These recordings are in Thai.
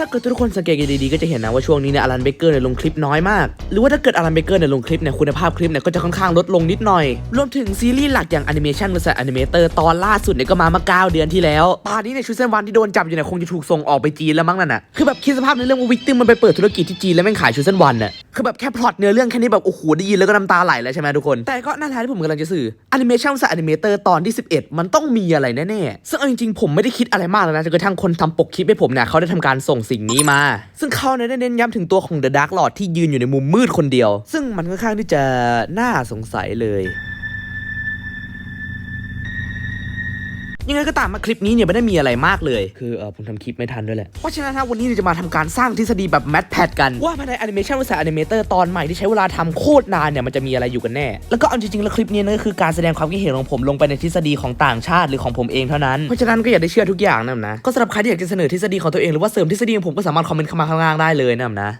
ถ้าเกิดทุกคนสังเกตกันดีๆก็จะเห็นนะว่าช่วงนี้เนี่ยอลันเบเกอร์เนี่ยลงคลิปน้อยมาก หรือว่าถ้าเกิดอลันเบเกอร์เนี่ยลงคลิปเนี่ยคุณภาพคลิปเนี่ยก็จะค่อนข้างลดลงนิดหน่อย รวมถึงซีรีส์หลักอย่างแอนิเมชันบริษัทแอนิเมเตอร์ตอนล่าสุดเนี่ยก็มามา9เดือนที่แล้วตอนนี้เนี่ยชูเซนวันที่โดนจับอยู่เนี่ยคงจะถูกส่งออกไปจีนแล้วมั้งนั่นน่ะคือแบบคิดสภาพในเรื่องว่าวิกติมมันไปเปิดธุรกิจที่จีนแล้วแม่งขายชูเซนวันน่ะ คือแบบแค่พล็อตเนื้อเรื่องแค่นี้แบบโอ้โหได้ยินแล้วก็น้ำตาไหลแล้วใช่ไหมทุกคน แต่ก็นั่นแหละที่ผมกำลังจะสื่อแอนิเมชันบริษัทแอนิเมเตอร์ตอนที่ 11 มันต้องมีอะไรแน่ๆซึ่งเอาจริงๆผมไม่ได้คิดอะไรมากเลยนะจนกระทั่งคนทำปกคลิปให้ผมเนี่ยเขาได้ทำการส่งสิ่งนี้มา ซึ่งเขาเนี่ยได้เน้นย้ำถึงตัวของ The Dark Lord ที่ยืนอยู่ในมุมมืดคนเดียว ซึ่งมันค่อนข้างที่จะน่าสงสัยเลย ยังไงก็ตามมาคลิปนี้เนี่ยไม่ได้มีอะไรมากเลย คือเออผมทำคลิปไม่ทันด้วยแหละ เพราะฉะนั้นนะวันนี้เราจะมาทำการสร้างทฤษฎีแบบแมทแพดกัน ว่าภายในแอนิเมชันภาษาแอนิเมเตอร์ตอนใหม่ที่ใช้เวลาทำโคตรนานเนี่ยมันจะมีอะไรอยู่กันแน่ แล้วก็เอาจริงๆแล้วคลิปนี้นั่นก็คือการแสดงความคิดเห็นของผมลงไปในทฤษฎีของต่างชาติหรือของผมเองเท่านั้น เพราะฉะนั้นก็อย่าได้เชื่อทุกอย่างนะนะ ก็สำหรับใครที่อยากจะเสนอทฤษฎีของตัวเองหรือว่าเสริมทฤษฎีของผมก็สามารถคอมเมนต์เข้ามาข้างล่างได้เลยนะนะ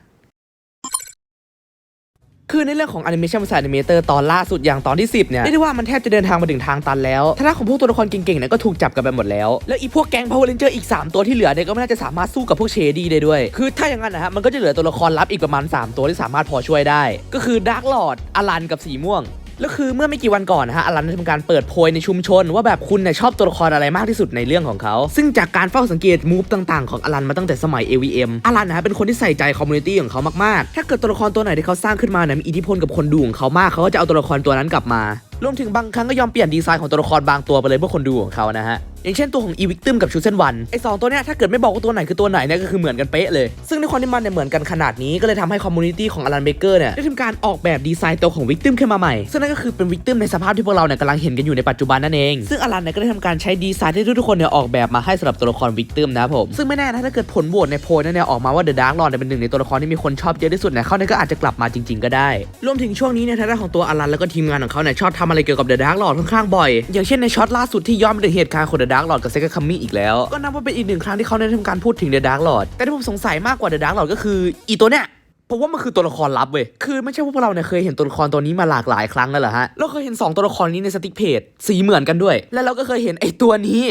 คือในเรื่องของแอนิเมชันภาษาแอนิเมเตอร์ตอนล่าสุดอย่างตอนที่ 10เนี่ยเรียกได้ว่ามันแทบจะเดินทางมาถึงทางตันแล้วทางด้าของพวกตัวละครเก่งๆเนี่ยก็ถูกจับกันไปหมดแล้ว แล้วอีพวกแก๊งพาวเวอร์เรนเจอร์อีก 3 ตัวที่เหลือเนี่ยก็ไม่น่าจะสามารถสู้กับพวกเชดี้ได้ด้วย คือถ้าอย่างนั้นนะฮะมันก็จะเหลือตัวละครลับอีกประมาณ 3 ตัวที่สามารถพอช่วยได้ ก็คือดาร์กลอร์ดอลันกับสีม่วง แล้วคือเมื่อไม่กี่วันก่อนนะฮะอลันได้ทำการเปิดโพยในชุมชน ว่าแบบคุณเนี่ยชอบตัวละครอะไรมากที่สุดในเรื่องของเขา ซึ่งจากการเฝ้าสังเกตมูฟต่างๆของอลันมาตั้งแต่สมัย AVM อลันนะฮะเป็นคนที่ใส่ใจคอมมูนิตี้ของเขามากๆ ถ้าเกิดตัวละครตัวไหนที่เขาสร้างขึ้นมาเนี่ยมีอิทธิพลกับคนดูของเขามากเขาก็จะเอาตัวละครตัวนั้นกลับมารวมถึงบางครั้งก็ยอมเปลี่ยนดีไซน์ของตัวละครบางตัวไปเลยเพื่อคนดูของเขานะฮะอย่างเช่นตัวของอีวิกตึมกับชูเซนวันไอสองตัวเนี้ยถ้าเกิดไม่บอกว่าตัวไหนคือตัวไหนเนี่ยก็คือเหมือนกันเป๊ะเลย ซึ่งในความที่มันเนี่ยเหมือนกันขนาดนี้ก็เลยทำให้คอมมูนิตี้ของอลันเบเกอร์เนี่ยได้ทำการออกแบบดีไซน์ตัวของวิกตึมขึ้นมาใหม่ ซึ่งนั่นก็คือเป็นวิกตึมในสภาพที่พวกเราเนี่ยกำลังเห็นกันอยู่ในปัจจุบันนั่นเอง ซึ่งอลันเนี่ยก็ได้ทำการใช้ดีไซน์ที่ทุกๆคนเนี่ยออกแบบมาให้สำหรับตัวละครวิกตึมนะผมซึ่งไม่แน่นะถ้าเกิดผลโหวตในโพลนั่นเนี่ยออกมาว่าเดอะดาร์กลอร์เนี่ยเป็นหนึ่งในตัวละครที่มีคนชอบเยอะที่สุดเนี่ยเขาเนี่ยก็อาจจะกลับมาจริง ๆ ก็ได้ รวมถึงช่วงนี้เนี่ยทางด้านของตัวอลันแล้วก็ทีมงานของเขาเนี่ยชอบทำอะไรเกี่ยวกับเดอะดาร์กลอร์ดค่อนข้างบ่อยอย่างเช่นในช็อตล่าสุดที่ย้อนไปถึงเหตุการณ์ของเดอะดาร์กลอดกับเซกาคัมมี่อีกแล้ว ก็นับว่าเป็นอีกหนึ่งครั้งที่เขาได้ทำการพูดถึงเดอะดาร์กลอดแต่ที่ผมสงสัยมากกว่าเดอะดาร์กลอดก็คืออีตัวเนี้ยผมว่ามันคือตัวละครลับเว้ย คือไม่ใช่ว่าพวกเราเนี่ยเคยเห็นตัวละครตัวนี้มาหลากหลายครั้งแล้วเหรอฮะ เราเคยเห็น 2 ตัวละครนี้ในสติ๊กเพจสีเหมือนกันด้วย และเราก็เคยเห็นไอ้ตัวนี้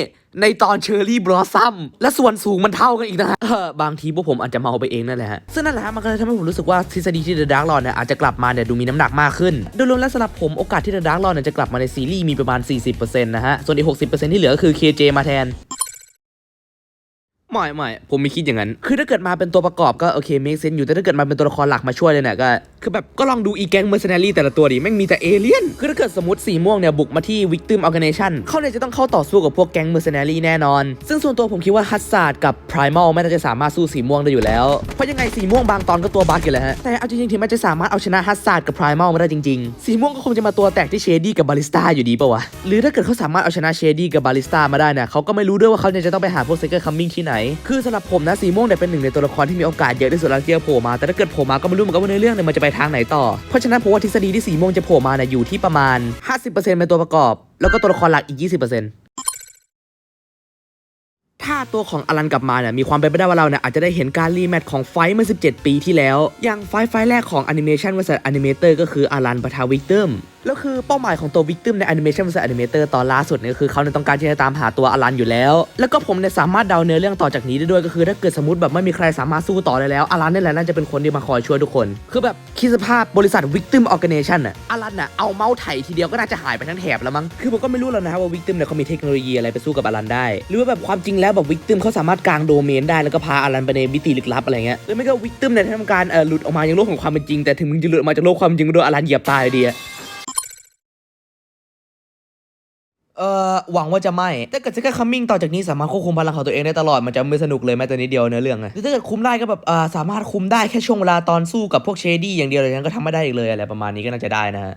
ในตอนเชอร์รี่บลอสซัมและส่วนสูงมันเท่ากันอีกนะฮะบางทีพวกผมอาจจะเมาไปเองนั่นแหละฮะซึ่งนั่นแหละมันก็เลยทำให้ผมรู้สึกว่าทฤษฎีที่ The Dark Lord เนี่ยอาจจะกลับมาเนี่ยดูมีน้ำหนักมากขึ้นโดยรวมแล้วสำหรับผมโอกาสที่ The Dark Lord เนี่ยจะกลับมาในซีรีส์มีประมาณ 40%นะฮะส่วนอีก 60%ที่เหลือก็คือ KJ มาแทนไม่ไม่ผมไม่คิดอย่างนั้น คือถ้าเกิดมาเป็นตัวประกอบก็โอเค make sense อยู่แต่ถ้าเกิดมาเป็นตัวละครหลักมาช่วยเลยเนี่ยก็คือแบบก็ลองดูอีแก๊งเมอร์เซนารีแต่ละตัวดิแม่งมีแต่เอเลี่ยน คือถ้าเกิดสมมติสีม่วงเนี่ยบุกมาที่ victim organization เขาเนี่ยจะต้องเข้าต่อสู้กับพวกแก๊งเมอร์เซนารีแน่นอน ซึ่งส่วนตัวผมคิดว่าฮัตซาร์ดกับ primal ไม่น่าจะสามารถสู้สีม่วงได้อยู่แล้ว เพราะยังไงสีม่วงบางตอนก็ตัวบักอยู่แล้วฮะ แต่เอาจริงๆถึงแม้จะสามารถเอาชนะฮัตซาร์ดกับ primal มาได้จริงๆ สีม่วงก็คงจะมาตัวแตกที่เชดี้กับบาลิสต้าอยู่ดีปะวะ หรือถ้าเกิดเขาสามารถเอาชนะเชดี้กับบาลิสต้ามาได้นี่ยเขาก็ไม่รู้ด้วยว่าเขาเนี่ยจะต้องไปหาพวกเซกเกอร์คัมมิ่งที่ไหน คือสำหรับผมนะสีม่วงเนี่ยเป็นหนึ่งในตัวละครที่มีโอกาสเยอะที่สุดแล้วที่จะโผล่มาแต่ถ้าเกิดโผล่มาก็ไม่รู้เหมือนกันว่าในอเรื่องเนี่ยมันจะไปทางไหนต่อ เพราะฉะนั้นผมว่าทฤษฎีที่สีม่วงจะโผล่มาเนี่ยอยู่ที่ประมาณ 50%เป็นตัวประกอบ แล้วก็ตัวละครหลักอีก 20%ถ้าตัวของอลันกลับมาเนี่ยมีความเป็นไปได้ว่าเราเนี่ยอาจจะได้เห็นการรีแมทของไฟท์เมื่อ 17 ปีที่แล้ว อย่างไฟท์ไฟท์แรกของแอนิเมชันบริษัทแอนิเมเตอร์ก็คืออลันปทาวิกเติม แล้วคือเป้าหมายของตัววิกติมในแอนิเมชันบริษัทแอนิเมเตอร์ตอนล่าสุดเนี่ยก็คือเขาเนี่ยต้องการที่จะตามหาตัวอลันอยู่แล้ว แล้วก็ผมเนี่ยสามารถเดาเนื้อเรื่องต่อจากนี้ได้ด้วยก็คือถ้าเกิดสมมติแบบไม่มีใครสามารถสู้ต่อได้แล้วอลันนี่แหละน่าจะเป็นคนที่มาคอยช่วยทุกคน คือแบบคิดสภาพบริษัทวิกติมออ g a n i z a t i o n น่ะอลันน่ะเอาเมาส์ไถทีเดียวก็น่าจะหายไปทั้งแถบแล้วมั้งคือผมก็ไม่รู้แล้วนะว่าวิกติมเนี่ยเขามีเทคโนโลยีอะไรไปสู้กับอลันได้ หรือว่าแบบความจริงแล้วแบบวิกติมเขาสามารถกางโดเมนได้แล้วก็พาอลันไปในมิติลึกลับอะไรเงี้ยหรือไม่ก็วิกติมเนี่ยทำการเอ่อหลุดออกมายังโลกของความเป็นจริงแต่ถึงมึงจะหลุดออกมาจากโลกความจริงก็โดนอลันเหยียบตายดีอะ เออหวังว่าจะไม่ถ้าเกิดจะแค่คัมมิ่งต่อจากนี้สามารถควบคุมพลังของตัวเองได้ตลอดมันจะไม่สนุกเลยแม้แต่นิดเดียวเนื้อเรื่องไงหรือถ้าเกิดคุมได้ก็แบบเออสามารถคุมได้แค่ช่วงเวลาตอนสู้กับพวกเชดี้อย่างเดียวเลยนั้นก็ทำไม่ได้อีกเลยอะไรประมาณนี้ก็น่าจะได้นะฮะ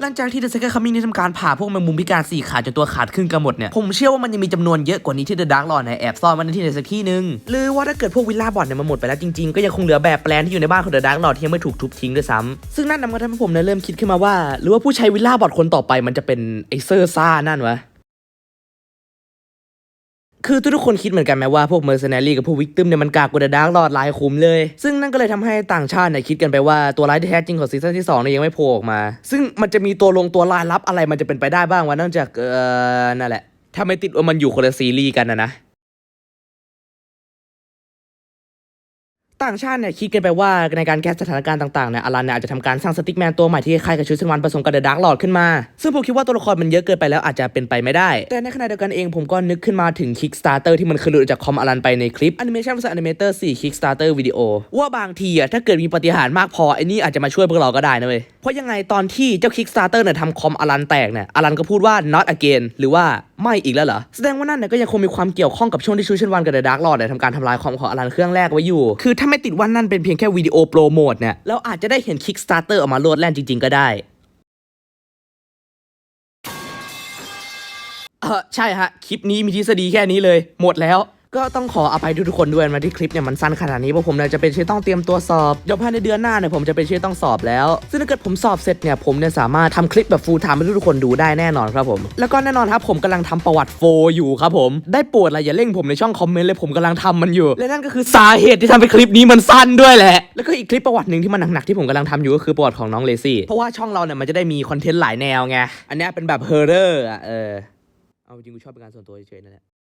หลังจากที่เดอะเซคัมมิ่งได้ทำการผ่าพวกแมงมุมพิการสี่ขาจนตัวขาดครึ่งกันหมดเนี่ย ผมเชื่อว่ามันยังมีจำนวนเยอะกว่านี้ที่เดอะดาร์กลอร์เนี่ยแอบซ่อนมันในที่ไหนสักที่หนึ่งหรือว่าถ้าเกิดพวกวิลล่าบอดเนี่ยมันหมดไปแล้วจริงๆ ก็ยังคงเหลือแบบแปลนที่อยู่ในบ้านของเดอะดาร์กลอร์ที่ยังไม่ถูกทุบทิ้งด้วยซ้ำซึ่งนั่นนำมาทำให้ผมเนี่ยเริ่มคิดขึ้นมาว่า หรือว่าผู้ใช้วิลล่าบอดคนต่อไปมันจะเป็นไอเซอร์ซ่านั่นวะ คือทุกๆคนคิดเหมือนกันไหมว่าพวกเมอร์เซนารีกับพวกวิกติมเนี่ยมันกากกว่าเดอะดาร์กลอดหลายคุมเลย ซึ่งนั่นก็เลยทำให้ต่างชาติเนี่ยคิดกันไปว่าตัวร้ายที่แท้จริงของซีซั่นที่2เนี่ยยังไม่โผล่ออกมา ซึ่งมันจะมีตัวลงตัวลายลับอะไรมันจะเป็นไปได้บ้างวะนอกจากเออนั่นแหละถ้าไม่ติดว่ามันอยู่คนละซีรีส์กันนะนะ ต่างชาติเนี่ยคิดกันไปว่าในการแก้สถานการณ์ต่างๆเนี่ยอลันเนี่ยอาจจะทำการสร้างสติ๊กแมนตัวใหม่ที่คล้ายกับชุดเซนวันผสมกับเดอะดาร์กลอดขึ้นมา ซึ่งผมคิดว่าตัวละครมันเยอะเกินไปแล้วอาจจะเป็นไปไม่ได้ แต่ในขณะเดียวกันเองผมก็นึกขึ้นมาถึง Kickstarter ที่มันเคยหลุดจากคอมอลันไปในคลิปแอนิเมชันภาษาแอนิเมเตอร์4 Kickstarter วิดีโอว่าบางทีอะถ้าเกิดมีปฏิหารมากพอไอ้นี่อาจจะมาช่วยพวกเราก็ได้นะเว้ย ราะยังไงตอนที่เจ้า Kickstarter เนี่ยทำคอมอลันแตกเนี่ยอลันก็พูดว่า not again หรือว่าไม่อีกแล้วเหรอ แสดงว่านั่นเนี่ยก็ยังคงมีความเกี่ยวข้องกับช่วงที่ชูเชนวันกับเดอะดาร์กลอร์ดเนี่ยทำการทำลายคอมของอลันเครื่องแรกไว้อยู่ คือถ้าไม่ติดว่านั่นเป็นเพียงแค่วิดีโอโปรโมทเนี่ยเราอาจจะได้เห็น Kickstarter ออกมาโลดแล่นจริง ๆ ก็ได้เออใช่ฮะคลิปนี้มีทฤษฎีแค่นี้เลย หมดแล้ว ก็ต้องขออภัยทุกๆคนด้วยมาที่คลิปเนี่ยมันสั้นขนาดนี้เพราะผมเนี่ยจะเป็นชื่อต้องเตรียมตัวสอบเดี๋ยวภายในเดือนหน้าเนี่ยผมจะเป็นชื่อต้องสอบแล้ว ซึ่งถ้าเกิดผมสอบเสร็จเนี่ยผมเนี่ยสามารถทำคลิปแบบฟูลไทม์ให้ทุกๆคนดูได้แน่นอนครับผม แล้วก็แน่นอนครับผมกำลังทำประวัติโฟอยู่ครับผมได้โปรดอะไรอย่าเร่งผมในช่องคอมเมนต์เลยผมกำลังทำมันอยู่ และนั่นก็คือสาเหตุที่ทำให้คลิปนี้มันสั้นด้วยแหละแล้วก็อีกคลิปประวัติหนึ่งที่มันหนักๆที่ผมกำลังทำอยู่ก็คือประวัติของน้องเลซี่เพราะว่าช่องเราเนี่ยมันจะได้มีคอนเทนต์หลายแนวไงอันเนี้ยเป็นแบบเฮอร์เรอร์อะเออเอาจริงกูชอบเป็นการส่วนตัวเฉยๆนั่นแหละ